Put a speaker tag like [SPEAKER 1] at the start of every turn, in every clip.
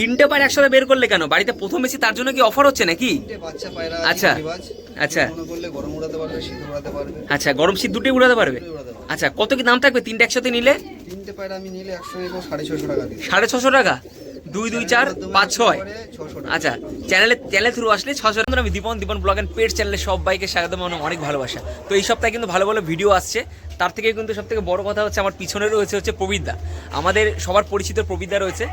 [SPEAKER 1] তিনটে পায়রা একসাথে বের করলে কেন? বাড়িতে প্রথম এসে তার জন্য কি অফার হচ্ছে নাকি? আচ্ছা। আচ্ছা। আচ্ছা গরম শীত দুটোই উড়াতে পারবে। আচ্ছা কত কি দাম থাকবে তিনটে একসাথে নিলে?
[SPEAKER 2] তিনটে পায়রা আমি নিলে সাড়ে ছশো টাকা
[SPEAKER 1] দুই। দুই চার পাঁচ ছয়? আচ্ছা চ্যানেলে চ্যানেল থ্রু আসলে ছশো আমি Dipon Dipon blog and paid চ্যানেলে সব বাইকে স্বাগত অনেক ভালোবাসা। তো এই সপ্তাহে কিন্তু ভালো ভালো ভিডিও আসছে। তার থেকে কিন্তু সব থেকে বড় কথা হচ্ছে আমার পিছনে রয়েছে হচ্ছে প্রবিদ্যা আমাদের সবার পরিচিত প্রবিদ্যা রয়েছে।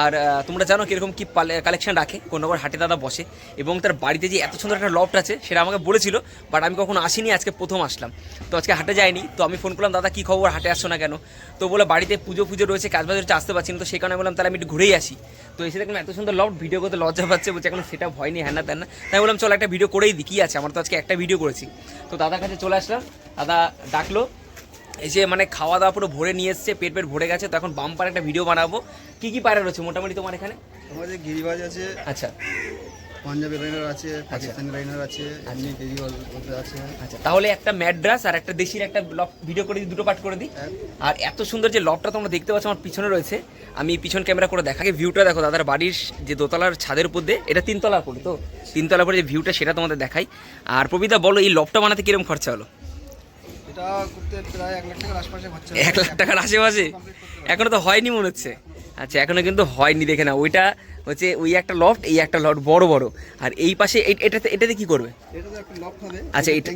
[SPEAKER 1] আর তোমরা জানো কীরকম কি কালেকশন রাখে কোনোবার হাটে দাদা বসে। এবং তার বাড়িতে যে এত সুন্দর একটা লফট আছে, সেটা আমাকে বলেছিল বাট আমি কখনো আসিনি, আজকে প্রথম আসলাম। তো আজকে হাটে যাইনি, তো আমি ফোন করলাম, দাদা, কি খবর? হাটে আসছো না কেন? তো বলে, বাড়িতে পুজো পুজো রয়েছে কাজ বাজ হচ্ছে, আসতে পারছি না। তো সেই কারণে বললাম, তাহলে আমি একটু ঘুরেই আসি। তো এসে দেখলাম এত সুন্দর লফট ভিডিও করতে লজ্জা পাচ্ছে, বলছে, এখন সেটা হয়নি, হ্যান না তেন না। তাই বললাম, চলো একটা ভিডিও করেই দিই কী আছে? আমার তো আজকে একটা ভিডিও করেছি। তো দাদার কাছে চলে আসলাম, দাদা ডাকলো এই যে মানে খাওয়া দাওয়া পুরো ভরে নিয়ে এসছে পেট পেট ভরে গেছে তো এখন বাম্পার একটা ভিডিও বানাবো। কি কি পায়রা রয়েছে মোটামুটি তোমার এখানে?
[SPEAKER 2] তোমার যে গিরিবাজ আছে
[SPEAKER 1] আচ্ছা।
[SPEAKER 2] পাঞ্জাবি লাইনার আছে পাকিস্তানি লাইনার আছে এমনি গিরিবাজ বলতে আছে।
[SPEAKER 1] আচ্ছা তাহলে একটা ম্যাড্রাস আর একটা দেশির একটা লফ ভিডিও করে দিই দুটো পার্ট করে দিই। আর এত সুন্দর যে লফটা তোমরা দেখতে পাচ্ছ আমার পিছনে রয়েছে। আমি পিছন ক্যামেরা করে দেখাকে ভিউটা দেখো দাদার বাড়ির যে দোতলার ছাদের উপর দিয়ে এটা তিনতলা করে তো? তিনতলা করে যে ভিউটা সেটা তোমাদের দেখাই। আর প্রবিতা বলো এই লফটা বানাতে কীরকম খরচা হলো?
[SPEAKER 2] এটা করতে প্রায় এক লাখ টাকার আশপাশে খরচা
[SPEAKER 1] এক লাখ টাকার আশেপাশে? এখনও তো হয়নি মনে হচ্ছে। আচ্ছা এখনও কিন্তু হয়নি দেখে না ওইটা হচ্ছে ওই একটা লফট এই একটা লফট বড় বড়। আর এই পাশে এটাতে এটাতে কি করবে? আচ্ছা এটা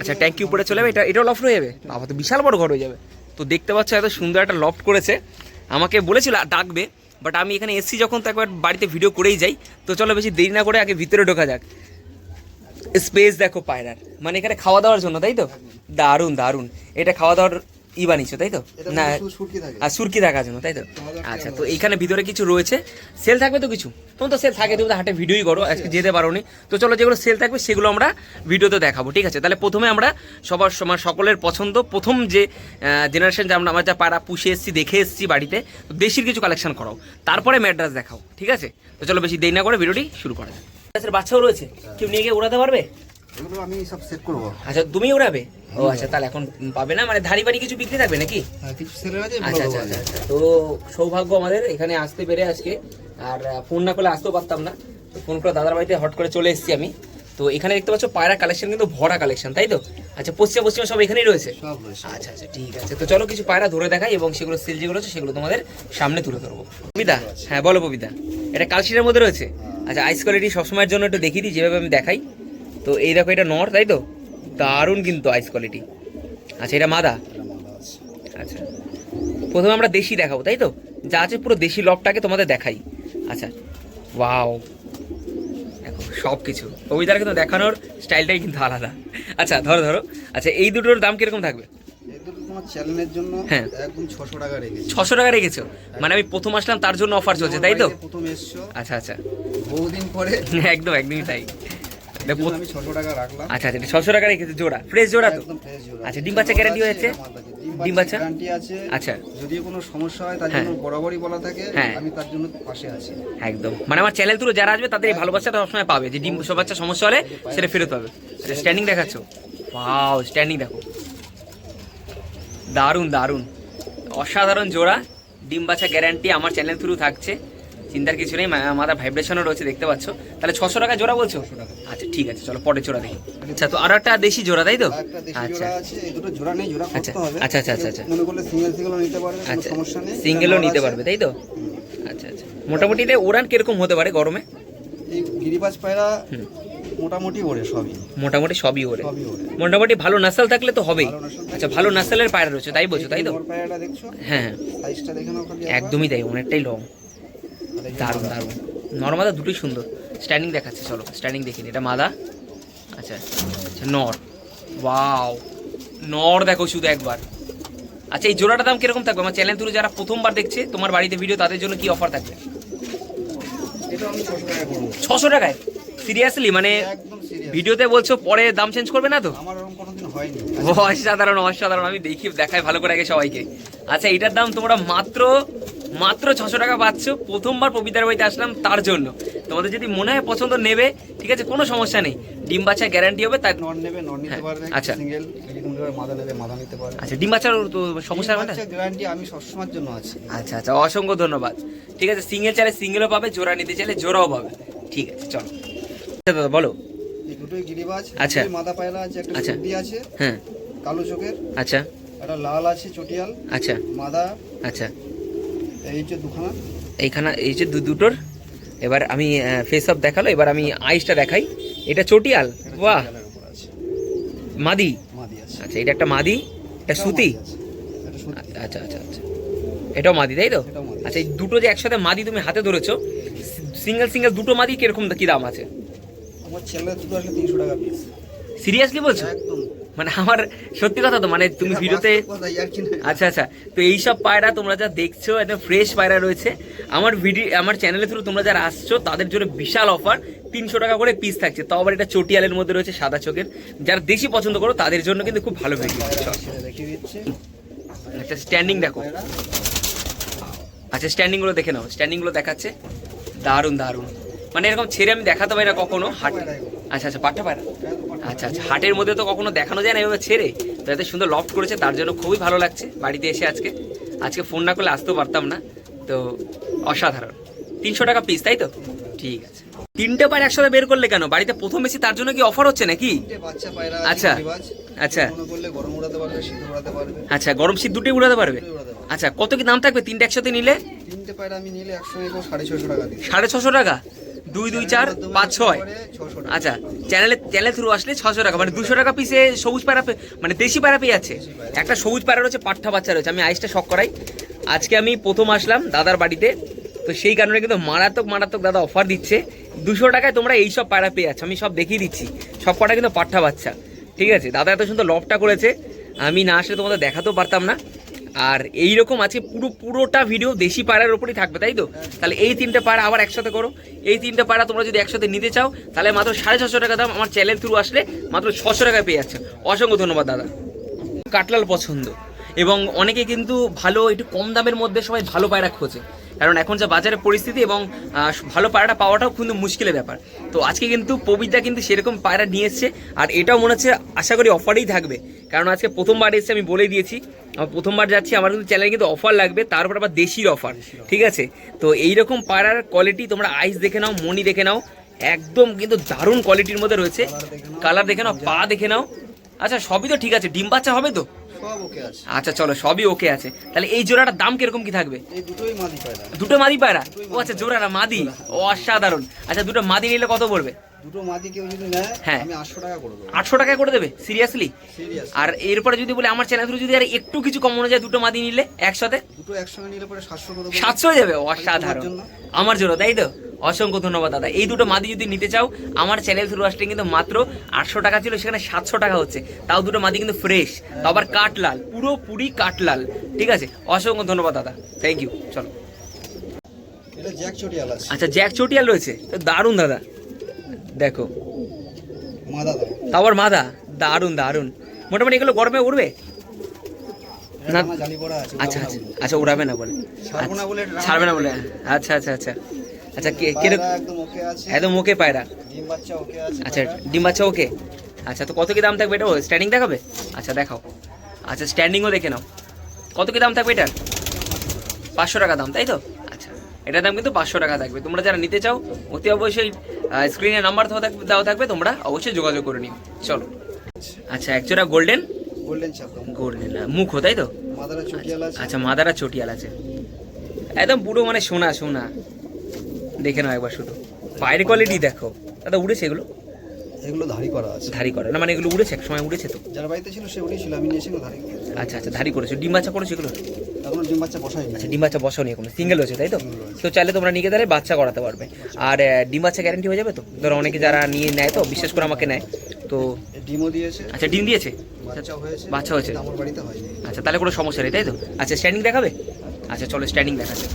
[SPEAKER 1] আচ্ছা। ট্যাঙ্কি উপরে চলে যাবে এটা এটাও লফট হয়ে যাবে? বাবা তো বিশাল বড় ঘর হয়ে যাবে। তো দেখতে পাচ্ছ এত সুন্দর একটা লফট করেছে। আমাকে বলেছিল ডাকবে বাট আমি এখানে এসছি যখন তো একবার বাড়িতে ভিডিও করেই যাই। তো চলো বেশি দেরি না করে আগে ভিতরে ঢোকা যাক। স্পেস দেখো পায়রার। মানে এখানে খাওয়া দাওয়ার জন্য তাই তো? দারুণ দারুণ। এটা খাওয়া দাওয়ার ই বানিয়েছো তাই তো? না আর সুরকি থাকার জন্য তাই তো? আচ্ছা তো এইখানে ভিতরে কিছু রয়েছে। সেল থাকবে তো কিছু? তোমার তো সেল থাকে তুমি তো হাটে ভিডিওই করো আজকে যেতে পারো নি তো চলো যেগুলো সেল থাকবে সেগুলো আমরা ভিডিওতে দেখাবো ঠিক আছে? তাহলে প্রথমে আমরা সবার সমান সকলের পছন্দ প্রথম যে জেনারেশন যে আমরা আমরা যা পাড়া পুষে এসেছি দেখে এসেছি বাড়িতে তো দেশির কিছু কালেকশন করাও। তারপরে ম্যাড্রাস দেখাও ঠিক আছে? তো চলো বেশি দেরি না করে ভিডিওটি শুরু করা যাক। ম্যাড্রাসের বাচ্চাও রয়েছে। কেউ নিয়ে গিয়ে উড়াতে পারবে?
[SPEAKER 2] এগুলো আমি সব সেট করব।
[SPEAKER 1] আচ্ছা তুমি উড়াবে? ও আচ্ছা তাহলে এখন পাবে না? মানে ধাড়ি বাড়ি কিছু বিক্রি থাকবে নাকি?
[SPEAKER 2] হ্যাঁ কিছু সেলের আছে
[SPEAKER 1] আচ্ছা আচ্ছা আচ্ছা। তো সৌভাগ্য আমাদের এখানে আসতে পেরে আজকে। আর ফোন না করলে আসতেও পারতাম না। ফোন করে দাদার বাড়িতে হট করে চলে এসেছি আমি। তো এখানে দেখতে পাচ্ছ পায়রা কালেকশন কিন্তু ভরা কালেকশন তাই তো? আচ্ছা পশ্চিমা পশ্চিমা সব এখানেই রয়েছে? আচ্ছা আচ্ছা ঠিক আছে। তো চলো কিছু পায়রা ধরে দেখাই এবং সেগুলো সেল যেগুলো আছে সেগুলো তোমাদের সামনে তুলে ধরবো। কবিতা হ্যাঁ বলো কবিতা এটা কালশিটের মধ্যে রয়েছে? আচ্ছা আইস কোয়ালিটি সবসময়ের জন্য একটু দেখিয়ে দিই, যেভাবে আমি দেখাই। তো এই দেখো, এটা নর তাই তো? দারুণ কিন্তু আইস কোয়ালিটি আচ্ছা এটা মাদা? আচ্ছা। প্রথমে আমরা দেশি দেখাবো, তাই তো? যা আছে পুরো দেশি লবটাকে তোমাদের দেখাই। আচ্ছা ওয়াও দেখো সব কিছু কবিতার কিন্তু দেখানোর স্টাইলটাই কিন্তু আলাদা। আচ্ছা ধরো ধরো। আচ্ছা এই দুটোর দাম কীরকম থাকবে?
[SPEAKER 2] চ্যানেলের জন্য
[SPEAKER 1] হ্যাঁ।
[SPEAKER 2] একদম ছশো টাকা রেখেছি।
[SPEAKER 1] ছশো টাকা রেখেছো? মানে আমি প্রথম আসলাম তার জন্য অফার চলছে তাই তো?
[SPEAKER 2] প্রথম এসছো।
[SPEAKER 1] আচ্ছা আচ্ছা।
[SPEAKER 2] বহুদিন পরে।
[SPEAKER 1] একদম একদমই তাই।
[SPEAKER 2] আমি টাকা রাখলাম।
[SPEAKER 1] আচ্ছা আচ্ছা ছশো টাকা রেখেছে জোড়া। ফ্রেশ জোড়া তো?
[SPEAKER 2] একদম fresh জোড়া।
[SPEAKER 1] আচ্ছা, ডিম বাচ্চা
[SPEAKER 2] আছে,
[SPEAKER 1] হয়েছে? ডিম বাচ্চা?
[SPEAKER 2] গ্যারান্টি আছে।
[SPEAKER 1] আচ্ছা।
[SPEAKER 2] যদি কোনো সমস্যা হয় তার
[SPEAKER 1] হ্যাঁ।
[SPEAKER 2] জন্য বরাবরই বলা থাকে
[SPEAKER 1] হ্যাঁ।
[SPEAKER 2] আমি তার জন্য পাশে আছি।
[SPEAKER 1] একদম। মানে আমার চ্যানেল থ্রু যারা আসবে তাদের এই ভালোবাসাটা সবসময় পাবে যে ডিম বাচ্চা সমস্যা হলে সেটা ফেরত পাবে। আচ্ছা স্ট্যান্ডিং দেখাচ্ছ? স্ট্যান্ডিং দেখো। দারুণ দারুণ। অসাধারণ জোড়া। ডিম বাচ্চা গ্যারান্টি আমার চ্যানেল থ্রু থাকছে। চিন্তার কিছু নেই মাথার ভাইব্রেশনও রয়েছে দেখতে পাচ্ছ। তাহলে ছশো টাকা জোড়া বলছো? আচ্ছা ঠিক আছে চলো পরে জোড়া দেখি। আচ্ছা তো আর একটা দেশি জোড়া তাই তো? আচ্ছা।
[SPEAKER 2] জোড়া আছে এই দুটো জোড়া নেই জোড়া
[SPEAKER 1] আচ্ছা, আচ্ছা, আচ্ছা, আচ্ছা, আচ্ছা।
[SPEAKER 2] সিঙ্গেলও নিতে পারবে
[SPEAKER 1] আচ্ছা
[SPEAKER 2] নেই।
[SPEAKER 1] সিঙ্গেলও নিতে পারবে। তাই তো? আচ্ছা আচ্ছা। মোটামুটি ওড়ান কীরকম হতে পারে গরমে?
[SPEAKER 2] গিরিবাজ পায়রা। মোটামুটি ওড়ে সবই।
[SPEAKER 1] মোটামুটি সবই ওড়ে মোটামুটি ভালো নাসাল থাকলে তো হবেই। আচ্ছা ভালো নাসালের পায়রা রয়েছে তাই বলছো তাই তো? হ্যাঁ হ্যাঁ। একদমই তাই অনেকটাই লং। দারুণ দারুণ। নর্মাদা দুটোই সুন্দর। স্ট্যান্ডিং দেখাচ্ছে চলো স্ট্যান্ডিং দেখিনি এটা মাদা। আচ্ছা আচ্ছা নর। ওয়াও নর দেখো শুধু একবার। আচ্ছা এই জোড়াটার দাম কীরকম থাকবে? আমার চ্যানেল থ্রু যারা প্রথমবার দেখছে তোমার বাড়িতে ভিডিও তাদের জন্য কি অফার থাকবে?
[SPEAKER 2] ছশো
[SPEAKER 1] টাকায়? সিরিয়াসলি মানে ভিডিওতে বলছো পরে দাম চেঞ্জ করবে না তো? অসাধারণ অসাধারণ। আমি দেখি দেখাই ভালো করে আগে সবাইকে। আচ্ছা এটার দাম তোমরা মাত্র মাত্র ছশো টাকা পাচ্ছ। প্রথমবার পবিতার বাড়িতে আসলাম তার জন্য। তোমাদের যদি মনে হয় পছন্দ নেবে ঠিক আছে কোনো সমস্যা নেই। ডিম বাচ্চা গ্যারান্টি হবে
[SPEAKER 2] নন নেবে নন নিতে
[SPEAKER 1] হ্যাঁ,
[SPEAKER 2] পারবে
[SPEAKER 1] আচ্ছা।
[SPEAKER 2] সিঙ্গেল মাদা নেবে মাদা নিতে পারবে।
[SPEAKER 1] আচ্ছা ডিম বাচ্চার তো সমস্যা হবে না?
[SPEAKER 2] গ্যারান্টি আমি সবসময়ের জন্য আছি।
[SPEAKER 1] আচ্ছা আচ্ছা অসংখ্য ধন্যবাদ। ঠিক আছে সিঙ্গেল চাইলে সিঙ্গেলও পাবে জোড়া নিতে চাইলে জোড়াও পাবে। ঠিক আছে চলো। দাদা বলো।
[SPEAKER 2] দুটোই গিরিবাজ
[SPEAKER 1] আচ্ছা।
[SPEAKER 2] মাদা পায়রা আছে একটা
[SPEAKER 1] আচ্ছা।
[SPEAKER 2] সুদি আছে
[SPEAKER 1] হ্যাঁ।
[SPEAKER 2] কালো চোখের
[SPEAKER 1] আচ্ছা।
[SPEAKER 2] একটা লাল আছে চটিয়াল
[SPEAKER 1] আচ্ছা।
[SPEAKER 2] মাদা
[SPEAKER 1] আচ্ছা।
[SPEAKER 2] এই হচ্ছে দুখানা।
[SPEAKER 1] এইখানে এই যে দু দুটোর। এবার আমি ফেস অফ দেখাল এবার আমি আইসটা দেখাই। এটা চটিয়াল? বাহ। মাদি? আচ্ছা এটা একটা মাদি। এটা সুতি? আচ্ছা আচ্ছা আচ্ছা। এটাও মাদি তাই তো? আচ্ছা এই দুটো যে একসাথে মাদি তুমি হাতে ধরেছো সিঙ্গেল সিঙ্গেল দুটো মাদি কীরকম কি দাম আছে?
[SPEAKER 2] আমার ছেলের দুটো আসলে তিনশো টাকা পিস
[SPEAKER 1] সিরিয়াসলি বলছো?
[SPEAKER 2] একদম।
[SPEAKER 1] মানে আমার সত্যি কথা তো মানে তুমি ভিডিওতে? আচ্ছা আচ্ছা। তো এইসব পায়রা তোমরা যা দেখছ একদম ফ্রেশ পায়রা রয়েছে। আমার ভিডিও আমার চ্যানেলের থ্রু তোমরা যারা আসছো তাদের জন্য বিশাল অফার তিনশো টাকা করে পিস থাকছে। তাও আবার এটা চটিয়ালের মধ্যে রয়েছে সাদা চোখের। যারা দেশি পছন্দ করো তাদের জন্য কিন্তু খুব ভালো ভিডিও
[SPEAKER 2] ছেলে
[SPEAKER 1] আচ্ছা স্ট্যান্ডিং দেখো। আচ্ছা স্ট্যান্ডিংগুলো দেখে নাও। স্ট্যান্ডিংগুলো দেখাচ্ছে। দারুণ দারুণ। মানে এরকম ছেড়ে আমি দেখাতে পারি না কখনো হাট। আচ্ছা আচ্ছা পাঠা পায়রা আচ্ছা আচ্ছা হাটের মধ্যে তো কখনো দেখানো যায় না এভাবে ছেড়ে। তো এত সুন্দর লফট করেছে তার জন্য খুবই ভালো লাগছে বাড়িতে এসে আজকে। আজকে ফোন না করলে আসতেও পারতাম না। তো অসাধারণ। তিনশো টাকা পিস তাই তো? ঠিক আছে। তিনটে পায়রা একসাথে বের করলে কেন? বাড়িতে প্রথম এসে তার জন্য কি অফার হচ্ছে নাকি? আচ্ছা। আচ্ছা। আচ্ছা গরম শীত দুটোই উড়াতে পারবে। আচ্ছা কত কি দাম থাকবে? তিনটে একসাথে নিলে?
[SPEAKER 2] তিনটে পায়রা আমি নিলে একসঙ্গে সাড়ে ছশো টাকা
[SPEAKER 1] সাড়ে ছশো টাকা? দুই দুই, চার, পাঁচ, ছয়। আচ্ছা চ্যানেলে চ্যানেল থ্রু আসলে ছশো টাকা। মানে দুশো টাকা পিসে সবুজ পায়রা মানে দেশি পায়রা পেয়ে যাচ্ছে। একটা সবুজ পায়রা রয়েছে পাঠা বাচ্চা রয়েছে। আমি আইসটা শখ করাই। আজকে আমি প্রথম আসলাম দাদার বাড়িতে। তো সেই কারণে কিন্তু মারাত্মক মারাত্মক দাদা অফার দিচ্ছে। দুশো টাকায় তোমরা এই সব পায়রা পেয়ে যাচ্ছ। আমি সব দেখিয়ে দিচ্ছি। সব কটা কিন্তু পাঠা বাচ্চা। ঠিক আছে? দাদা এত সুন্দর লফটা করেছে। আমি না আসলে তোমাদের দেখাতেও পারতাম না। আর এই রকম আজকে পুরো পুরোটা ভিডিও দেশি পাড়ার ওপরেই থাকবে, তাই তো? তাহলে এই তিনটে পাড়া আবার একসাথে করো। এই তিনটে পাড়া তোমরা যদি একসাথে নিতে চাও, তাহলে মাত্র সাড়ে ছশো টাকা দাম আমার চ্যানেল থ্রু আসলে মাত্র ছশো টাকায় পেয়ে যাচ্ছে। অসংখ্য ধন্যবাদ, দাদা। কাটলাল পছন্দ। এবং অনেকে কিন্তু ভালো, একটু কম দামের মধ্যে সবাই ভালো পায়রা খোঁজে। কারণ এখন যা বাজারের পরিস্থিতি এবং ভালো পায়রাটা পাওয়াটাও কিন্তু মুশকিলের ব্যাপার। তো আজকে কিন্তু পবিত্রা কিন্তু সেরকম পায়রা নিয়ে এসছে, আর এটাও মনে হচ্ছে আশা করি অফারেই থাকবে। কারণ আজকে প্রথমবার এসেছে, আমি বলেই দিয়েছি। আমার প্রথমবার যাচ্ছি, আমার কিন্তু চ্যানেলে কিন্তু অফার লাগবে, তারপর আবার দেশির অফার ঠিক আছে? তো এইরকম পায়রার কোয়ালিটি তোমরা আইস দেখে নাও মনি দেখে নাও, একদম কিন্তু দারুণ কোয়ালিটির মধ্যে রয়েছে। কালার দেখে নাও, পা দেখে নাও। আচ্ছা সবই তো ঠিক আছে, ডিম বাচ্চা হবে তো?
[SPEAKER 2] সব ওকে আছে।
[SPEAKER 1] আচ্ছা চলো সবই ওকে আছে। তাহলে এই জোড়াটার দাম কীরকম কি থাকবে?
[SPEAKER 2] এই দুটোই মাদি পায়রা।
[SPEAKER 1] দুটো মাদি পায়রা? ও আচ্ছা জোড়াটা মাদি। ও অসাধারণ। আচ্ছা দুটো মাদি নিলে কত পড়বে?
[SPEAKER 2] দুটো মাদি কেউ যদি নেয়
[SPEAKER 1] হ্যাঁ।
[SPEAKER 2] আমি টাকা করে দেবো।
[SPEAKER 1] করে সিরিয়াসলি আর এরপরে যদি বলে আমার চ্যানেল যদি আর একটু কিছু কমানো যায় দুটো মাদি নিলে একসাথে?
[SPEAKER 2] দুটো একসঙ্গে নিলে পরে সাতশো করে দেবো।
[SPEAKER 1] সাতশো হয়ে যাবে? অসাধারণ। আমার জন্য তাই তো? অসংখ্য ধন্যবাদ দাদা। এই দুটো মাদি যদি নিতে চাও আমার চ্যানেল থ্রু আসলে কিন্তু মাত্র আটশো টাকা ছিল সেখানে সাতশো টাকা হচ্ছে। তাও দুটো মাদি কিন্তু ফ্রেশ তাও আবার কাঠলাল পুরোপুরি কাঠলাল। ঠিক আছে? অসংখ্য ধন্যবাদ দাদা। থ্যাংক ইউ চলো। আচ্ছা জ্যাক চটিয়াল রয়েছে? তো দারুণ দাদা। দেখো। আবার মাদা? দারুণ দারুণ। মোটামুটি এগুলো গরমে উড়বে? না। আচ্ছা আচ্ছা আচ্ছা উড়াবে না বলে।
[SPEAKER 2] ছাড়বো না বলে
[SPEAKER 1] আচ্ছা, ছাড়বে না বলে। আচ্ছা আচ্ছা আচ্ছা। আচ্ছা কে কীরকম
[SPEAKER 2] একদম ওকে
[SPEAKER 1] পায়রা। আচ্ছা ডিম বাচ্চা ওকে? আচ্ছা তো কত কি দাম থাকবে এটা? স্ট্যান্ডিং দেখাবে? আচ্ছা দেখাও। আচ্ছা স্ট্যান্ডিংও দেখে নাও। কত কি দাম থাকবে এটার পাঁচশো টাকা দাম তাই তো? এটার দাম কিন্তু পাঁচশো টাকা থাকবে। তোমরা যারা নিতে চাও অতি অবশ্যই স্ক্রিনে নাম্বার দেওয়া থাকবে তোমরা অবশ্যই যোগাযোগ করে নিও। চলো। আচ্ছা একজোড়া গোল্ডেন
[SPEAKER 2] গোল্ডেন
[SPEAKER 1] গোল্ডেন মুখ তাই তো? আচ্ছা মাদারা চটিয়াল আছে। একদম পুরো মানে সোনা সোনা। দেখে নাও একবার শুধু। বাইরের কোয়ালিটি দেখো। দাদা উড়েছে এগুলো?
[SPEAKER 2] এগুলো ধারি করা আছে।
[SPEAKER 1] ধারি করে। না মানে এগুলো উড়েছে এক সময় উড়েছে তো।
[SPEAKER 2] যার বাড়িতে ছিল সে উঠেছিল আমি নিয়েছি ধারি
[SPEAKER 1] আচ্ছা আচ্ছা ধারি করেছ। ডিম বাচ্চা করেছ এগুলো?
[SPEAKER 2] এখনও ডিম বাচ্চা
[SPEAKER 1] আচ্ছা ডিম বাচ্চা বসাও নিয়ে কোনো সিঙ্গেল হয়েছে তাই তো? তো চাইলে তোমরা নিয়ে তাহলে বাচ্চা করাতে পারবে। আর ডিম বাচ্চা গ্যারান্টি হয়ে যাবে তো? ধরো অনেকে যারা নিয়ে নেয় তো বিশেষ করে আমাকে নেয়। তো
[SPEAKER 2] ডিমও দিয়েছে।
[SPEAKER 1] আচ্ছা ডিম দিয়েছে?
[SPEAKER 2] বাচ্চা হয়েছে
[SPEAKER 1] আচ্ছা তাহলে কোনো সমস্যা নেই তাই তো? আচ্ছা স্ট্যান্ডিং দেখাবে? আচ্ছা চলো স্ট্যান্ডিং দেখাচ্ছে।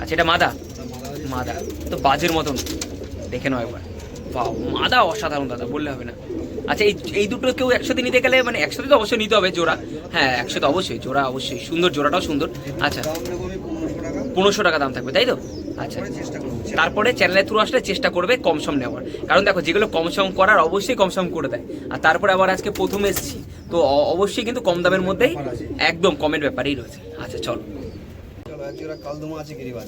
[SPEAKER 1] আচ্ছা এটা মাদা?
[SPEAKER 2] মাদা।
[SPEAKER 1] মাদা। তো বাজের মতন। দেখে নাও একবার। বাহ মাদা অসাধারণ দাদা বললে হবে না। আচ্ছা এই এই দুটো কেউ একসাথে নিতে গেলে মানে একসাথে তো অবশ্যই নিতে হবে জোড়া। হ্যাঁ একসাথে অবশ্যই জোড়া অবশ্যই সুন্দর জোড়াটাও সুন্দর। আচ্ছা।
[SPEAKER 2] পনেরোশো টাকা
[SPEAKER 1] দাম থাকবে তাই তো? আচ্ছা। তারপরে চ্যানেলের থ্রু আসলে চেষ্টা করবে কম সম নেওয়ার। কারণ দেখো যেগুলো কম সম করার অবশ্যই কম সম করে দেয়। আর তারপরে আবার আজকে প্রথম এসেছি। তো অবশ্যই কিন্তু কম দামের মধ্যেই একদম কমের ব্যাপারেই রয়েছে। আচ্ছা চলো।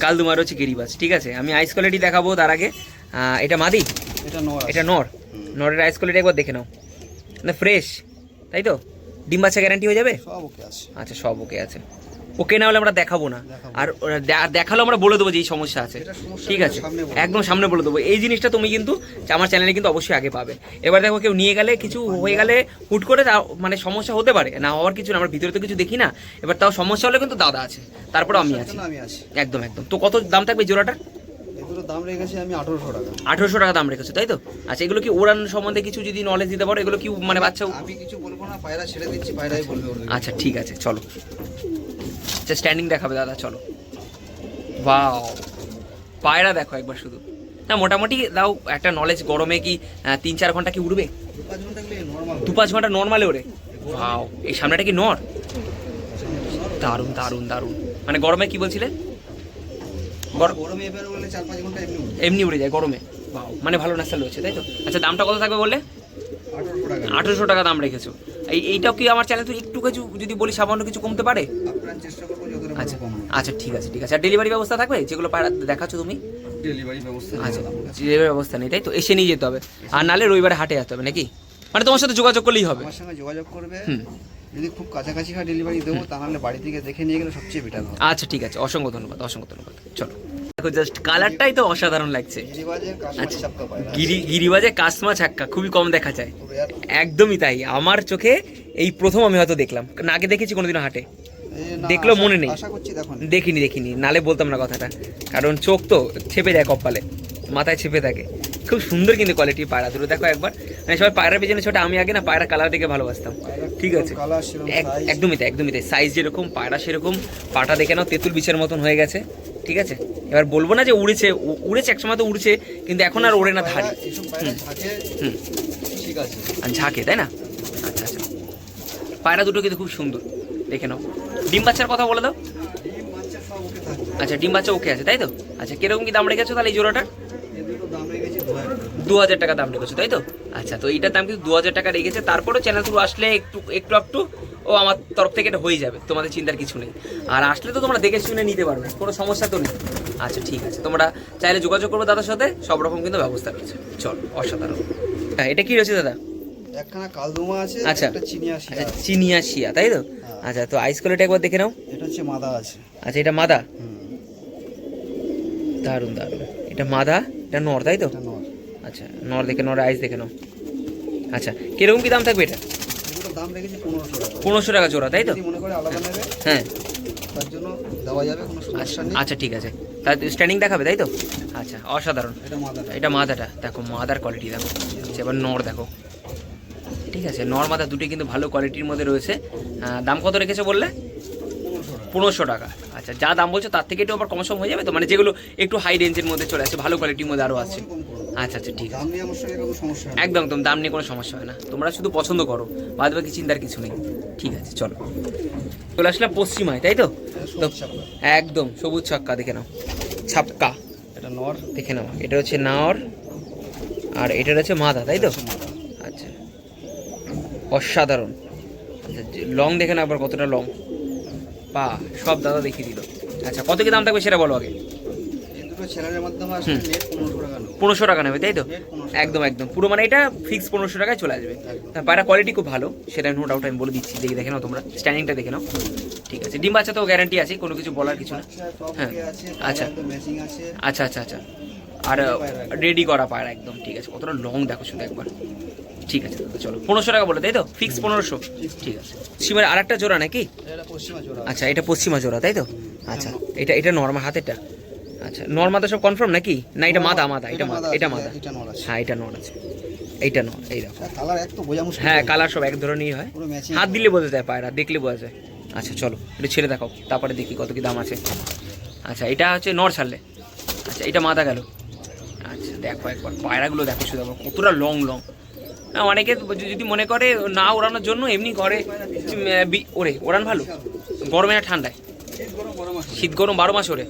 [SPEAKER 2] কালদমা আছে গিরিবাজ।
[SPEAKER 1] ঠিক আছে? আমি আইস কোয়ালিটি দেখাবো তার আগে। এটা মাদি?
[SPEAKER 2] এটা নর
[SPEAKER 1] এটা নর। নরের আইস কোয়ালিটি একবার দেখে নাও। না ফ্রেশ তাই তো? ডিম বাচ্চা গ্যারান্টি হয়ে যাবে?
[SPEAKER 2] সব ওকে আছে।
[SPEAKER 1] আচ্ছা সব ওকে আছে। ওকে না হলে আমরা দেখাবো না। আর দেখাল আমরা বলে দেবো যে এই সমস্যা আছে। ঠিক আছে। একদম সামনে বলে দেবো। এই জিনিসটা তুমি কিন্তু আমার চ্যানেলে কিন্তু অবশ্যই আগে পাবে। এবার দেখো কেউ নিয়ে গেলে কিছু হয়ে গেলে হুট করে তা মানে সমস্যা হতে পারে। না হওয়ার কিছু না আমরা ভিতরে তো কিছু দেখি না। এবার তাও সমস্যা হলে কিন্তু দাদা আছে। তারপরে আমি আছি। একদম একদম। তো কত দাম থাকবে জোড়াটার?
[SPEAKER 2] দাম রেখেছি আমি আঠারোশো টাকা।
[SPEAKER 1] আঠেরোশো টাকা দাম রেখেছো তাই তো? আচ্ছা এগুলো কি ওড়ান সম্বন্ধে কিছু যদি নলেজ দিতে পারো এগুলো কি মানে বাচ্চা
[SPEAKER 2] আমি কিছু বলব না পায়রা ছেড়ে দিচ্ছি পায়রাই বলবে
[SPEAKER 1] আচ্ছা ঠিক আছে চলো। আচ্ছা স্ট্যান্ডিং দেখাবে দাদা চলো। বাও পায়রা দেখো একবার শুধু। না মোটামুটি দাও একটা নলেজ গরমে কি তিন চার ঘণ্টা কি উড়বে?
[SPEAKER 2] দু পাঁচ ঘণ্টা নর্মাল
[SPEAKER 1] দু পাঁচ ঘণ্টা নর্মালে ওরে বাও এই সামনেটা কি নর। দারুণ দারুণ দারুণ। মানে গরমে কি বলছিলে? গরম
[SPEAKER 2] গরমে এবার বললে চার পাঁচ ঘণ্টা এমনি
[SPEAKER 1] এমনি উড়ে যায় গরমে। মানে ভালো নাস্তা রয়েছে তাই তো? আচ্ছা দামটা কত থাকবে বললে?
[SPEAKER 2] আঠারোশো টাকা।
[SPEAKER 1] দাম রেখেছো। এই এইটাও কি আমার চ্যানেল তো একটু কিছু যদি বলি সামান্য কিছু কমতে পারে? আচ্ছা আচ্ছা ঠিক আছে ঠিক আছে। আর ডেলিভারি ব্যবস্থা থাকবে? যেগুলো দেখাচ্ছ তুমি?
[SPEAKER 2] ডেলিভারি ব্যবস্থা
[SPEAKER 1] আচ্ছা ডেলিভারি ব্যবস্থা নেই তাই তো? এসে নিয়ে যেতে হবে। আর নালে রবিবারে হাটে যেতে হবে নাকি? মানে তোমার সাথে যোগাযোগ করলেই হবে।
[SPEAKER 2] আমার সঙ্গে যোগাযোগ করবে। যদি খুব কাছাকাছি হয় ডেলিভারি দেবো তা নাহলে বাড়ি থেকে দেখে নিয়ে গেলে সবচেয়ে বেটার হবে।
[SPEAKER 1] আচ্ছা ঠিক আছে। অসংখ্য ধন্যবাদ অসংখ্য ধন্যবাদ। চলো। দেখো জাস্ট কালারটাই তো অসাধারণ লাগছে। আচ্ছা। গিরি গিরিবাজে কাসমা ছাক্কা খুবই কম দেখা যায়। একদমই তাই। আমার চোখে এই প্রথম আমি হয়তো দেখলাম। আগে দেখেছি কোনোদিনও হাটে। দেখলেও মনে নেই।
[SPEAKER 2] দেখুন।
[SPEAKER 1] দেখিনি দেখিনি। নালে বলতাম না কথাটা। কারণ চোখ তো ছেপে যায় কপালে। মাথায় ছেপে থাকে। খুব সুন্দর কিন্তু কোয়ালিটি পায়রা। দুটো দেখো একবার। মানে সবাই পায়রার পেছনে ছোট আমি আগে না পায়রা কালার দেখে ভালোবাসতাম। ঠিক আছে। একদমই তাই একদমই তাই। সাইজ যেরকম পায়রা সেরকম পাটা দেখে নাও তেঁতুল বিছের মতন হয়ে গেছে। ঠিক আছে? এবার বলব না যে উড়েছে উড়েছে একসময় তো উড়ছে কিন্তু এখন আর ওড়ে না ধারি। হুম
[SPEAKER 2] ঠিক আছে।
[SPEAKER 1] আর ঝাঁকে তাই না? আচ্ছা আচ্ছা। পায়রা দুটো কিন্তু খুব সুন্দর দেখে নাও। ডিম বাচ্চার কথা বলে দাও। আচ্ছা ডিম বাচ্চা ওকে আছে তাই তো? আচ্ছা কীরকম কি দাম রেখেছো তাহলে এই জোড়াটা
[SPEAKER 2] এই দুটো দাম রেখেছি দু হাজার টাকা।
[SPEAKER 1] দাম রেখেছো তাই তো? আচ্ছা তো এইটার দাম কিন্তু দু হাজার টাকা রেখেছে। তারপরেও চ্যানেল থ্রু আসলে একটু একটু একটু ও আমার তরফ থেকে এটা হয়ে যাবে তোমাদের চিন্তার কিছু নেই। আর আসলে তো তোমরা দেখে শুনে নিতে পারবে কোনো সমস্যা তো নেই। আচ্ছা ঠিক আছে তোমরা চাইলে যোগাযোগ করবে দাদার সাথে সব রকম কিন্তু ব্যবস্থা রয়েছে। চল অসাধারণ। হ্যাঁ এটা কি রয়েছে দাদা?
[SPEAKER 2] একখানা কালদমা আছে
[SPEAKER 1] আচ্ছা।
[SPEAKER 2] চিনিয়া শিয়া
[SPEAKER 1] আচ্ছা শিয়া তাই তো?
[SPEAKER 2] হ্যাঁ।
[SPEAKER 1] আচ্ছা তো আইস কোয়ালিটি একবার দেখে নাও।
[SPEAKER 2] এটা হচ্ছে মাদা আছে।
[SPEAKER 1] আচ্ছা এটা মাদা?
[SPEAKER 2] হুম।
[SPEAKER 1] দারুণ দারুণ। এটা মাদা এটা নর তাই তো? আচ্ছা নর দেখে নর আইস দেখে নাও। আচ্ছা কীরকম কি দাম থাকবে এটা?
[SPEAKER 2] দাম রেখেছি পনেরোশো টাকা।
[SPEAKER 1] পনেরোশো টাকা জোড়া তাই তো?
[SPEAKER 2] মনে করে আলাদা নেবে
[SPEAKER 1] হ্যাঁ।
[SPEAKER 2] তার জন্য দেওয়া যাবে কোনো
[SPEAKER 1] আচ্ছা
[SPEAKER 2] সমস্যা নেই।
[SPEAKER 1] আচ্ছা ঠিক আছে। তাহলে স্ট্যান্ডিং দেখাবে তাই তো? আচ্ছা অসাধারণ।
[SPEAKER 2] এটা মাদা
[SPEAKER 1] এটা মাদাটা। দেখো মাদার কোয়ালিটি দেখো। আচ্ছা এবার নর দেখো। ঠিক আছে নর মাদা দুটোই কিন্তু ভালো কোয়ালিটির মধ্যে রয়েছে। দাম কত রেখেছে বললে?
[SPEAKER 2] পনেরোশো টাকা।
[SPEAKER 1] আচ্ছা যা দাম বলছো তার থেকে একটু আবার কম সম হয়ে যাবে তো? মানে যেগুলো একটু হাই রেঞ্জের মধ্যে চলে আসছে ভালো কোয়ালিটির মধ্যে আরও আছে আচ্ছা আচ্ছা ঠিক আছে
[SPEAKER 2] দাম নিয়ে আমার সঙ্গে কোনো সমস্যা নেই
[SPEAKER 1] একদম একদম দাম নিয়ে কোনো সমস্যা হয় না। তোমরা শুধু পছন্দ করো বাদ বাকি চিন্তার কিছু নেই। ঠিক আছে চলো। চলে আসলাম পশ্চিমায় তাই তো? তো একদম সবুজ ছক্কা দেখে নাও। ছাপকা।
[SPEAKER 2] এটা নর।
[SPEAKER 1] দেখে নাও এটা হচ্ছে নাওর আর এটার হচ্ছে মাদা তাই তো? আচ্ছা। অসাধারণ। আচ্ছা লং দেখে না আবার কতটা লং। পা সব দাদা দেখিয়ে দিল। আচ্ছা কত কি দাম থাকবে সেটা বলো আগে।
[SPEAKER 2] পনেরোশো টাকা নেব।
[SPEAKER 1] তাই তো? একদম একদম। পুরো মানে এটা ফিক্স পনেরোশো টাকায় চলে আসবে। পায়রা কোয়ালিটি খুব ভালো সেটা নো ডাউট আমি বলে দিচ্ছি। দেখে দেখে নাও তোমরা স্ট্যান্ডিংটা দেখে নাও। ঠিক আছে। ডিম বাচ্চা তো গ্যারান্টি আছে কোনো কিছু বলার কিছু না। হ্যাঁ। আচ্ছা।
[SPEAKER 2] আছে।
[SPEAKER 1] আচ্ছা আচ্ছা আচ্ছা। আর রেডি করা পায়রা একদম ঠিক আছে। কতটা লং দেখো শুধু একবার। ঠিক আছে চলো। পনেরোশো টাকা বলে তাই তো? ফিক্স পনেরোশো? ঠিক আছে। সীমার আর একটা জোড়া নাকি? আচ্ছা এটা পশ্চিমা জোড়া তাই তো? আচ্ছা এটা এটা নর্মাল হাতেরটা। আচ্ছা নর্মাদা সব কনফার্ম নাকি? না এটা মাদা মাদা এটা মাদা এটা মাদা।
[SPEAKER 2] এটা নর
[SPEAKER 1] হ্যাঁ এটা নর আছে। এইটা নর এই দেখো।
[SPEAKER 2] কালার এক তো বোঝা মুশকিল
[SPEAKER 1] হ্যাঁ কালার সব এক ধরনেরই হয়। হাত দিলে বোঝা যায় পায়রা দেখলে বোঝা যায়। আচ্ছা চলো একটু ছেড়ে দেখাও তারপরে দেখি কত কি দাম আছে। আচ্ছা এটা হচ্ছে নর ছাড়লে। আচ্ছা এটা মাথা গেল। আচ্ছা দেখো একবার পায়রাগুলো দেখো শুধু একবার কতটা লং লং না অনেকে যদি মনে করে না ওড়ানোর জন্য এমনি ঘরে ওরে ওড়ান ভালো। গরমে না ঠান্ডায়।
[SPEAKER 2] শীত গরম বারো মাস
[SPEAKER 1] ওরে।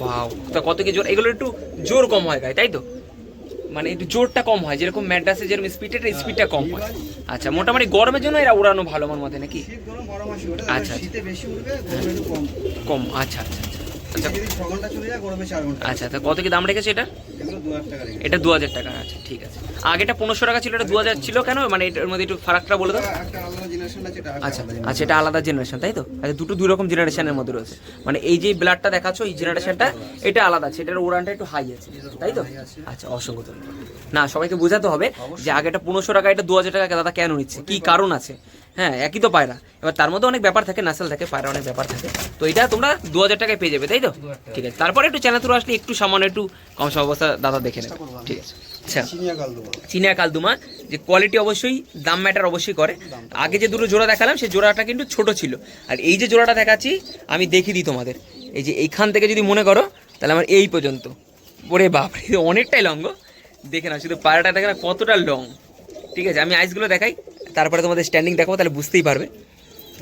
[SPEAKER 1] ওয়াও তা কত কি জোর? এগুলো একটু জোর কম হয় গায়ে তাই তো? মানে একটু জোরটা কম হয় যেরকম ম্যাড্রাসে যেরকম স্পিডটা স্পিডটা কম হয়। আচ্ছা মোটামুটি গরমের জন্য এরা উড়ানো ভালো আমার মতে নাকি? আচ্ছা, আচ্ছা।
[SPEAKER 2] কম।
[SPEAKER 1] কম আচ্ছা আচ্ছা। আচ্ছা। আচ্ছা তা কত কি দাম রেখেছে এটা? এটা দু হাজার টাকা আচ্ছা ঠিক আছে। আগেটা পনেরোশো টাকা ছিল এটা দু হাজার ছিল কেন? মানে এটার মধ্যে একটু ফারাকটা বলে দাও। আচ্ছা আচ্ছা এটা আলাদা জেনারেশন তাই তো? আচ্ছা দুটো দুই রকম জেনারেশনের মধ্যে রয়েছে। মানে এই যে ব্লাডটা দেখাচ্ছ এই জেনারেশনটা এটা আলাদা আছে এটার উড়ানটা একটু হাই আছে তাই তো? আচ্ছা অসংখ্য ধন্যবাদ। না সবাইকে বোঝাতে হবে যে আগেটা পনেরোশো টাকা এটা দু হাজার টাকা দাদা কেন নিচ্ছে? কি কারণ আছে? হ্যাঁ একই তো পায়রা। এবার তার মধ্যে অনেক ব্যাপার থাকে নাসাল থাকে পায়রা অনেক ব্যাপার থাকে। তো এটা তোমরা দু হাজার টাকায় পেয়ে যাবে তাই তো? ঠিক আছে। তারপরে একটু চ্যানেল তুলে আসলে একটু সামান্য একটু কম সম অবস্থা দাদা দেখে নেবে। ঠিক আছে। আচ্ছা।
[SPEAKER 2] চিনিয়া
[SPEAKER 1] কালদুমা। যে কোয়ালিটি অবশ্যই দাম ম্যাটার অবশ্যই করে। আগে যে দুটো জোড়া দেখালাম সেই জোড়াটা কিন্তু ছোট ছিল। আর এই যে জোড়াটা দেখাচ্ছি আমি দেখিয়ে দিই তোমাদের। এই যে এইখান থেকে যদি মনে করো তাহলে আমার এই পর্যন্ত। ওরে বাপ অনেকটাই লং গো দেখে না শুধু পায়রাটা দেখে না কতটা লং ঠিক আছে আমি আইসগুলো দেখাই। তারপরে তোমাদের স্ট্যান্ডিং দেখো তাহলে বুঝতেই পারবে।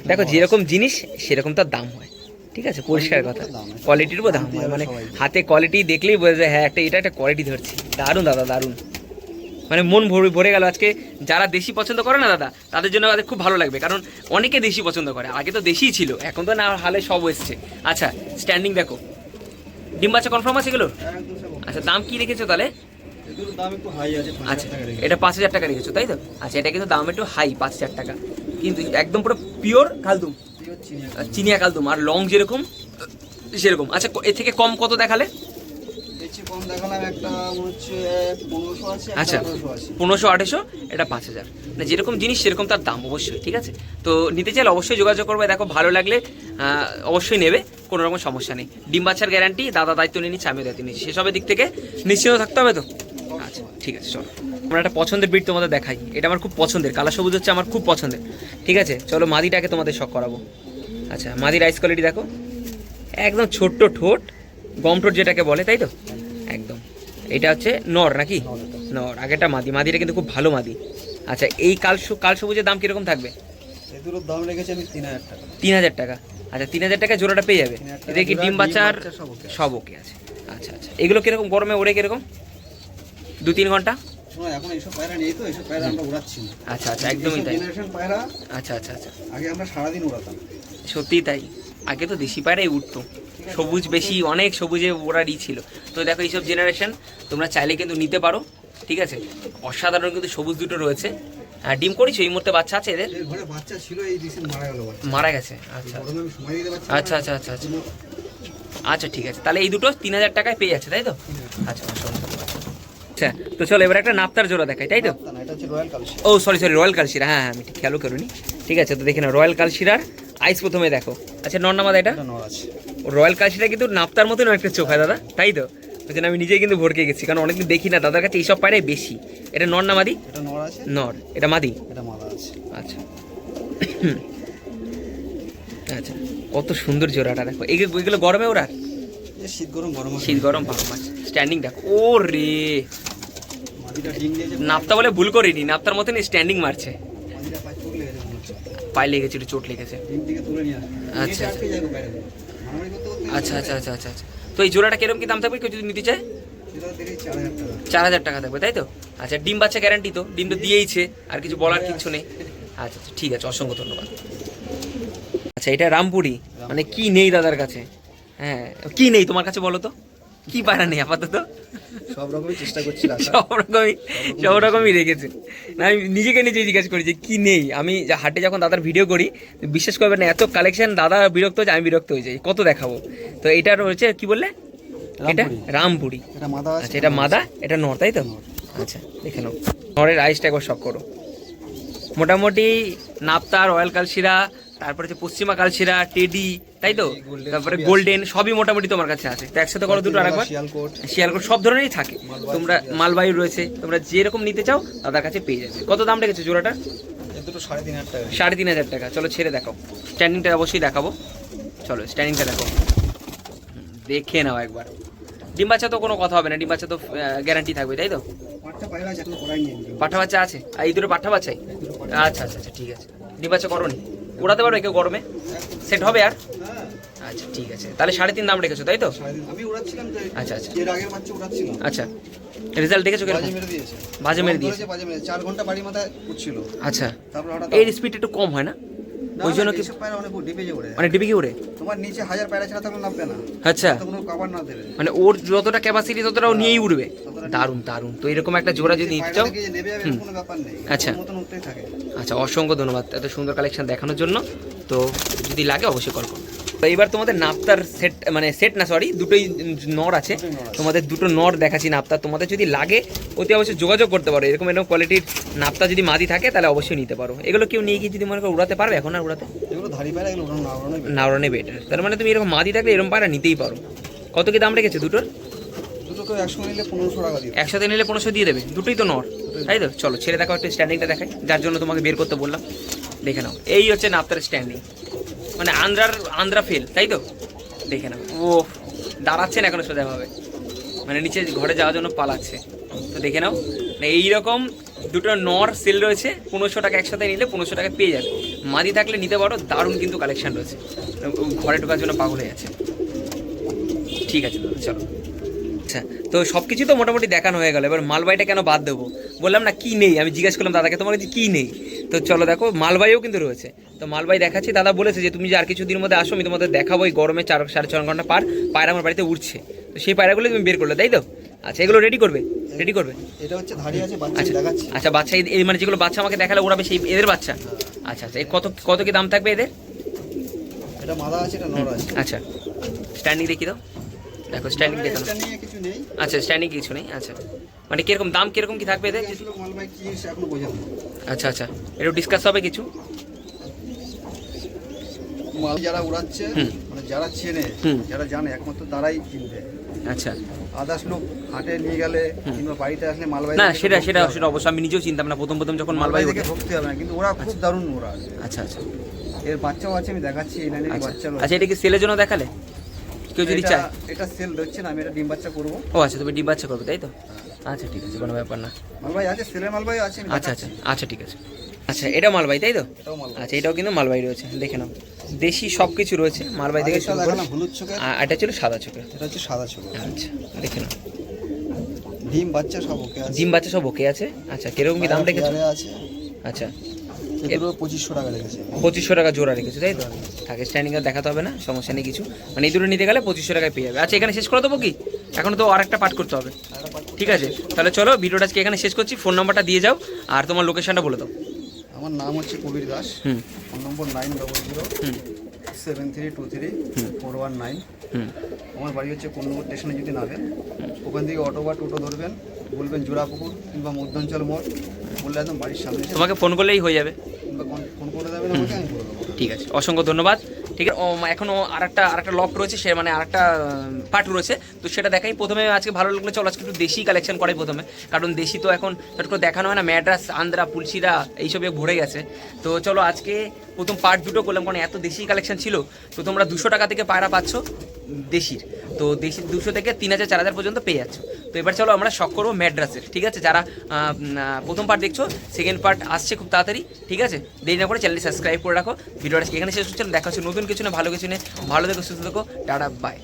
[SPEAKER 1] দেখো যেরকম জিনিস সেরকম তার দাম হয়। ঠিক আছে? পরিষ্কার কথা। কোয়ালিটির উপর দাম হয়। মানে হাতে কোয়ালিটি দেখলেই বোঝা যায় হ্যাঁ একটা এটা একটা কোয়ালিটি ধরছে। দারুণ দাদা দারুণ। মানে মন ভরে ভরে গেল। আজকে যারা দেশি পছন্দ করে না দাদা তাদের জন্য তাদের খুব ভালো লাগবে। কারণ অনেকে দেশি পছন্দ করে। আগে তো দেশিই ছিল এখন তো না হালে সব এসছে। আচ্ছা স্ট্যান্ডিং দেখো। ডিম বাচ্চা কনফার্ম আছে এগুলো? আচ্ছা দাম কি রেখেছো তাহলে? আচ্ছা এটা পাঁচ হাজার টাকা রেখেছো তাই তো? আচ্ছা এটা কিন্তু দাম একটু হাই পাঁচ হাজার টাকা। কিন্তু একদম পুরো পিওর কালদুম।
[SPEAKER 2] চিনিয়া
[SPEAKER 1] আর কালদুম আর লং যেরকম সেরকম। আচ্ছা এর থেকে কম কত দেখালে? আচ্ছা পনেরোশো আঠেরোশো এটা পাঁচ হাজার। মানে যেরকম জিনিস সেরকম তার দাম অবশ্যই ঠিক আছে? তো নিতে চাইলে অবশ্যই যোগাযোগ করবে দেখো ভালো লাগলে অবশ্যই নেবে কোনো রকম সমস্যা নেই। ডিম বাচ্চার গ্যারান্টি দাদা দায়িত্ব নিয়ে নিচ্ছে আমিও দায়িত্ব নিচ্ছি সেসবের দিক থেকে নিশ্চিন্ত থাকতে হবে তো? আচ্ছা ঠিক আছে চলো। আমরা একটা পছন্দের বিট তোমাদের দেখাই। এটা আমার খুব পছন্দের। কালা সবুজ হচ্ছে আমার খুব পছন্দের। ঠিক আছে চলো মাদিটাকে তোমাদের শখ করাবো। আচ্ছা মাদির আইস কোয়ালিটি দেখো। একদম ছোট্ট ঠোঁট গম ঠোঁট যেটাকে বলে তাই তো? একদম। এটা হচ্ছে নর নাকি? নর আগেটা মাদি। মাদিটা কিন্তু খুব ভালো মাদি। আচ্ছা এই কাল কাল সবুজের দাম কীরকম থাকবে?
[SPEAKER 2] দুটোর দাম রেখেছি আমি তিন হাজার টাকা।
[SPEAKER 1] তিন হাজার টাকা। আচ্ছা তিন হাজার টাকা জোড়াটা পেয়ে যাবে। এদের কি ডিম বাচ্চার
[SPEAKER 2] বাচ্চা সব আছে।
[SPEAKER 1] সব ওকে আছে। আচ্ছা আচ্ছা। এগুলো কীরকম? গরমে ওড়ে কীরকম? দু তিন ঘণ্টা?
[SPEAKER 2] শোনো এখন এইসব পায়রা নেই তো এইসব পায়রা আমরা উড়াচ্ছি না।
[SPEAKER 1] আচ্ছা আচ্ছা একদমই তাই।
[SPEAKER 2] জেনারেশন পায়রা
[SPEAKER 1] আচ্ছা আচ্ছা আচ্ছা।
[SPEAKER 2] আগে আমরা সারাদিন উড়াতাম।
[SPEAKER 1] সত্যিই তাই। আগে তো দেশি পায়রাই উঠতো সবুজ বেশি অনেক সবুজে ওরারই ছিল। তো দেখো এইসব জেনারেশন তোমরা চাইলে কিন্তু নিতে পারো ঠিক আছে? অসাধারণ কিন্তু সবুজ দুটো রয়েছে। আর ডিম করেছ? এই মুহূর্তে বাচ্চা আছে এদের?
[SPEAKER 2] ঘরে বাচ্চা ছিল এই রিসেন্ট মারা গেল
[SPEAKER 1] মারা গেছে আচ্ছা। আচ্ছা আচ্ছা আচ্ছা আচ্ছা। আচ্ছা ঠিক আছে। তাহলে এই দুটো তিন হাজার টাকায় পেয়ে যাচ্ছে তাই তো? আচ্ছা। আচ্ছা তো চলো এবার একটা নাপ্তার জোড়া দেখাই তাই তো? ও সরি সরি রয়্যাল কালশিরা হ্যাঁ হ্যাঁ আমি ঠিক খেয়ালও করিনি। ঠিক আছে তো দেখে না রয়্যাল কালশিরার আইস প্রথমে দেখো। আচ্ছা নর্নামাদা এটা?
[SPEAKER 2] এটা
[SPEAKER 1] রয়্যাল কালশিরা কিন্তু নাপ্তার মতন একটা চোখ হয় দাদা তাই তো? ওই জন্য আমি নিজেই কিন্তু ভরকে গেছি কারণ অনেকদিন দেখি না দাদার কাছে এইসব পায়রাই বেশি। এটা নর না মাদি
[SPEAKER 2] নর
[SPEAKER 1] এটা মাদি? আচ্ছা। আচ্ছা কত সুন্দর জোড়াটা দেখো। এগুলো গরমে ওরা
[SPEAKER 2] শীত গরম গরম আছে।
[SPEAKER 1] শীত গরম বারো মাস স্ট্যান্ডিং দেখো। ও রে নাপ্তা বলে ভুল করিনি নাপ্তার মতন স্ট্যান্ডিং মারছে।
[SPEAKER 2] পায়ে লেগেছে
[SPEAKER 1] একটু চোট লেগেছে। আচ্ছা,
[SPEAKER 2] করতে
[SPEAKER 1] আচ্ছা আচ্ছা আচ্ছা আচ্ছা আচ্ছা। তো এই জোড়াটা কীরকম কি দাম থাকবে? কেউ যদি নিতে চায়?
[SPEAKER 2] চার হাজার টাকা।
[SPEAKER 1] থাকবে তাই তো? আচ্ছা ডিম বাচ্চা গ্যারান্টি তো। ডিম তো দিয়েইছে আর কিছু বলার কিছু নেই। আচ্ছা আচ্ছা ঠিক আছে অসংখ্য ধন্যবাদ। আচ্ছা এটা রামপুরি। মানে কি নেই দাদার কাছে? হ্যাঁ কি নেই তোমার কাছে বলো তো? কি পারা নেই আপাতত?
[SPEAKER 2] সব রকমই চেষ্টা করছি
[SPEAKER 1] সব রকমই সব রকমই রেখেছে। না আমি নিজেকে নিজে জিজ্ঞাসা করি যে কি নেই? আমি যা হাটে যখন দাদার ভিডিও করি বিশ্বাস করবেন না এত কালেকশন দাদা বিরক্ত হয়ে যায় আমি বিরক্ত হয়ে যাই কত দেখাবো? তো এটা রয়েছে কি বললে? এটা
[SPEAKER 2] রামপুরি।
[SPEAKER 1] রামপুরি
[SPEAKER 2] এটা মাদা
[SPEAKER 1] আচ্ছা এটা মাদা? এটা নর তাই তো? আচ্ছা দেখে নাও। নরের আইসটা একবার শখ করো। মোটামুটি নাপ্তা রয়্যাল কালশিরা তারপরে হচ্ছে পশ্চিমা কালশিরা টেডি তাই তো? তারপরে গোল্ডেন সবই মোটামুটি তোমার কাছে আছে। তো একসাথে করো দুটো আরেকবার।
[SPEAKER 2] শিয়ালকোট।
[SPEAKER 1] সব ধরনেরই থাকে। তোমরা মালবাহী রয়েছে তোমরা যেরকম নিতে চাও তাদের কাছে পেয়ে যাবে। কত দাম রেখেছো জোড়াটা?
[SPEAKER 2] দুটো সাড়ে তিন হাজার টাকা।
[SPEAKER 1] চলো ছেড়ে দেখাও। স্ট্যান্ডিংটা অবশ্যই দেখাবো। চলো স্ট্যান্ডিংটা দেখো দেখে নাও একবার। ডিম বাচ্চা তো কোনো কথা হবে না। ডিম বাচ্চা তো গ্যারান্টি থাকবে তাই তো? পাঠা বাচ্চা আছে? আর এই দুটো পাঠা বাচ্চাই আচ্ছা আচ্ছা আচ্ছা ঠিক আছে। ডিম বাচ্চা করো নি ওড়াতে পারবে কেউ গরমে? সেট হবে আর? আচ্ছা ঠিক আছে। তাহলে সাড়ে তিন দাম রেখেছো তাই তো? আচ্ছা, আচ্ছা। আচ্ছা। রেজাল্ট দেখেছ কেন
[SPEAKER 2] বাজে মেরে দিয়েছে। চার ঘণ্টা বাড়ি মাথায় উঠছিল।
[SPEAKER 1] আচ্ছা।
[SPEAKER 2] তারপর
[SPEAKER 1] এর স্পিড একটু কম হয় না? ওই জন্য কি
[SPEAKER 2] এসব পায়রা অনেক ডিপে যে ওড়ে
[SPEAKER 1] মানে ডিবি কি উড়ে
[SPEAKER 2] তোমার নিচে হাজার পায়রা ছাড়া তখন নামবে না।
[SPEAKER 1] আচ্ছা।
[SPEAKER 2] তো কোনো কভার না দেবে।
[SPEAKER 1] মানে ওর যতটা ক্যাপাসিটি ততটা ও নিয়েই উড়বে দারুণ দারুণ। তো এরকম একটা জোড়া যদি নিতে চাও
[SPEAKER 2] কোনো ব্যাপার নেই।
[SPEAKER 1] আচ্ছা।
[SPEAKER 2] মতন উঠতেই থাকে।
[SPEAKER 1] আচ্ছা অসংখ্য ধন্যবাদ এত সুন্দর কালেকশন দেখানোর জন্য। তো যদি লাগে অবশ্যই কল করুন তো এবার তোমাদের নাপ্তার সেট মানে সেট না সরি দুটোই নর আছে। তোমাদের দুটো নর দেখাচ্ছি নাপ্তার তোমাদের যদি লাগে অতি অবশ্যই যোগাযোগ করতে পারো। এরকম এরকম কোয়ালিটির নাপ্তা যদি মাদি থাকে তাহলে অবশ্যই নিতে পারো। এগুলো কেউ নিয়ে গিয়ে যদি মনে করো উড়াতে পারবে এখন আর উড়াতে?
[SPEAKER 2] না
[SPEAKER 1] বেটার তার মানে তুমি এরকম মাদি থাকলে এরকম পায়রা নিতেই পারো। কত কি দাম রেখেছে দুটোর? একসাথে নিলে পনেরোশো দিয়ে দেবে। দুটোই তো নর। তাই তো? চলো ছেড়ে দেখো একটু স্ট্যান্ডিংটা দেখাই। যার জন্য তোমাকে বের করতে বললাম। দেখে নাও। এই হচ্ছে নাপ্তার স্ট্যান্ডিং মানে আন্দ্রার, আন্দ্রা ফেল তাই তো? দেখে না ও দাঁড়াচ্ছে না এখনও সোজাভাবে মানে নিচে ঘরে যাওয়ার জন্য পালাচ্ছে। তো দেখে নাও। এই এইরকম দুটো নর সেল রয়েছে পনেরোশো টাকা একসাথে নিলে পনেরোশো টাকা পেয়ে যাবে। মাদি থাকলে নিতে পারো, দারুণ কিন্তু কালেকশান রয়েছে। ঘরে ঢোকার জন্য পাগল হয়ে যাচ্ছে। ঠিক আছে দাদা চলো। আচ্ছা তো সব কিছু তো মোটামুটি দেখানো হয়ে গেল। এবার মালবাইটা কেন বাদ দেবো? বললাম না কি নেই? আমি জিজ্ঞেস করলাম দাদাকে তোমার কাছে কী নেই? তো চলো দেখো মালবাইও কিন্তু রয়েছে। তো মালবাই দেখাচ্ছি দাদা বলেছে যে তুমি যে আর কিছুদিনের মধ্যে আসো আমি তোমাদের দেখাবো এই গরমে চার সাড়ে ছ ঘণ্টা পার পায়রা আমার বাড়িতে উঠছে তো সেই পায়রাগুলো তুমি বের করলে তাই তো? আচ্ছা এগুলো রেডি করবে? রেডি করবে?
[SPEAKER 2] এটা হচ্ছে ধারি আছে বাচ্চা
[SPEAKER 1] আচ্ছা
[SPEAKER 2] দেখাচ্ছি।
[SPEAKER 1] আচ্ছা বাচ্চা এই- মানে যেগুলো বাচ্চা আমাকে দেখালে ওড়াবে সেই এদের বাচ্চা? আচ্ছা আচ্ছা এর কত কত কি দাম থাকবে এদের?
[SPEAKER 2] এটা মাদা আছে এটা নর আছে।
[SPEAKER 1] আচ্ছা স্ট্যান্ডিং দেখি দাও দেখো স্ট্যান্ডিং দেখো
[SPEAKER 2] কিছু নেই।
[SPEAKER 1] আচ্ছা স্ট্যান্ডিং কিছু নেই? আচ্ছা। মানে কীরকম দাম কীরকম কি থাকবে এদের? আচ্ছা আচ্ছা। একটু ডিসকাস হবে কিছু?
[SPEAKER 2] মাল যারা উড়াচ্ছে মানে যারা চেনে যারা জানে একমাত্র তারাই কিনবে।
[SPEAKER 1] আচ্ছা।
[SPEAKER 2] আদার্স লোক হাটে নিয়ে গেলে কিংবা বাড়িতে আসলে
[SPEAKER 1] না সেটা সেটা সেটা অবশ্যই আমি নিজেও চিন্তাম না। প্রথম প্রথম যখন ওঠে
[SPEAKER 2] ঠকতে হবে না কিন্তু ওরা খুব দারুণ ওরা
[SPEAKER 1] আচ্ছা আচ্ছা।
[SPEAKER 2] এর বাচ্চাও আছে আমি দেখাচ্ছি এই লাইনের
[SPEAKER 1] আচ্ছা।
[SPEAKER 2] বাচ্চা
[SPEAKER 1] আচ্ছা এটা কি সেলের জন্য দেখালে? কেউ যদি চায়।
[SPEAKER 2] এটা সেল দিচ্ছে না আমি এটা ডিম বাচ্চা করব।
[SPEAKER 1] ও আচ্ছা তুমি ডিম বাচ্চা করবে তাই তো? আচ্ছা ঠিক আছে কোনো ব্যাপার না।
[SPEAKER 2] মালবাই আছে সেলের মালবাই আছে
[SPEAKER 1] আচ্ছা আচ্ছা আচ্ছা ঠিক আছে। আচ্ছা এটা মালবাই তাই তো? আচ্ছা এটাও কিন্তু মালবাই রয়েছে দেখে নাও। দেশি সব কিছু রয়েছে মালবাই থেকে
[SPEAKER 2] আরেকটা
[SPEAKER 1] শুরু করে
[SPEAKER 2] হলুদ চোখের।
[SPEAKER 1] আর এটা ছিল সাদা চোখের।
[SPEAKER 2] এটা হচ্ছে সাদা চোখ
[SPEAKER 1] আচ্ছা দেখে নাও।
[SPEAKER 2] ডিম বাচ্চা সব ওকে আছে।
[SPEAKER 1] ডিম বাচ্চা সব ওকে আছে? আচ্ছা কীরকম কি দাম রেখেছো?
[SPEAKER 2] আছে।
[SPEAKER 1] আচ্ছা।
[SPEAKER 2] এগুলো পঁচিশশো টাকা রেখেছে
[SPEAKER 1] পঁচিশশো টাকা জোড়া রেখেছো তাই তো? থাকে স্ট্যান্ডিং দেখাতে হবে না সমস্যা নেই কিছু। মানে এই দুটো নিতে গেলে পঁচিশশো টাকায় পেয়ে যাবে। আচ্ছা এখানে শেষ করে দেবো কি? এখন তো আরেকটা পাঠ করতে হবে। ঠিক আছে তাহলে চলো ভিডিওটা আজকে এখানে শেষ করছি। ফোন নাম্বারটা দিয়ে যাও আর তোমার লোকেশনটা বলে দাও।
[SPEAKER 2] আমার নাম হচ্ছে কবির দাস।
[SPEAKER 1] হুম।
[SPEAKER 2] Phone number nine double zero seven three two three four one nine
[SPEAKER 1] হুম।
[SPEAKER 2] আমার বাড়ি হচ্ছে কোন নম্বর স্টেশনে যদি নামেন ওখান থেকে অটো বা টোটো ধরবেন বলবেন জোড়াপুকুর কিংবা মধ্যাঞ্চল মোড় বললে একদম বাড়ির সামনে।
[SPEAKER 1] তোমাকে ফোন করলেই হয়ে যাবে। ঠিক আছে, অসংখ্য ধন্যবাদ। ঠিক আছে এখনও আর একটা আর একটা লক রয়েছে, সে মানে আর একটা পার্ট রয়েছে। তো সেটা দেখাই। প্রথমে আজকে ভালো লাগল চলো, আজকে একটু দেশি কালেকশন করে প্রথমে। কারণ দেশি তো এখন, চট করে দেখানো হয় না ম্যাড্রাস আন্দ্রা পুলসিরা এইসবে ভরে গেছে। তো চলো, আজকে প্রথম পার্ট দুটো করলাম, কারণ এত দেশি কালেকশন ছিল, তো তোমরা দুশো টাকা থেকে পায়রা পাচ্ছ দেশির। তো দেশি দুশো থেকে তিন হাজার, চার হাজার পর্যন্ত পেয়ে যাচ্ছ। তো এবার চলো আমরা শখ করব ম্যাড্রাসের ঠিক আছে? যারা প্রথম পার্ট দেখছ সেকেন্ড পার্ট আসছে খুব তাড়াতাড়ি, ঠিক আছে? দেরি না করে চ্যানেলটি সাবস্ক্রাইব করে রাখো। ভিডিওটা এখানে শেষ হচ্ছে দেখা হচ্ছে নতুন কিছু না ভালো কিছু নেই ভালো দেখো সুস্থ দেখো টাটা বাই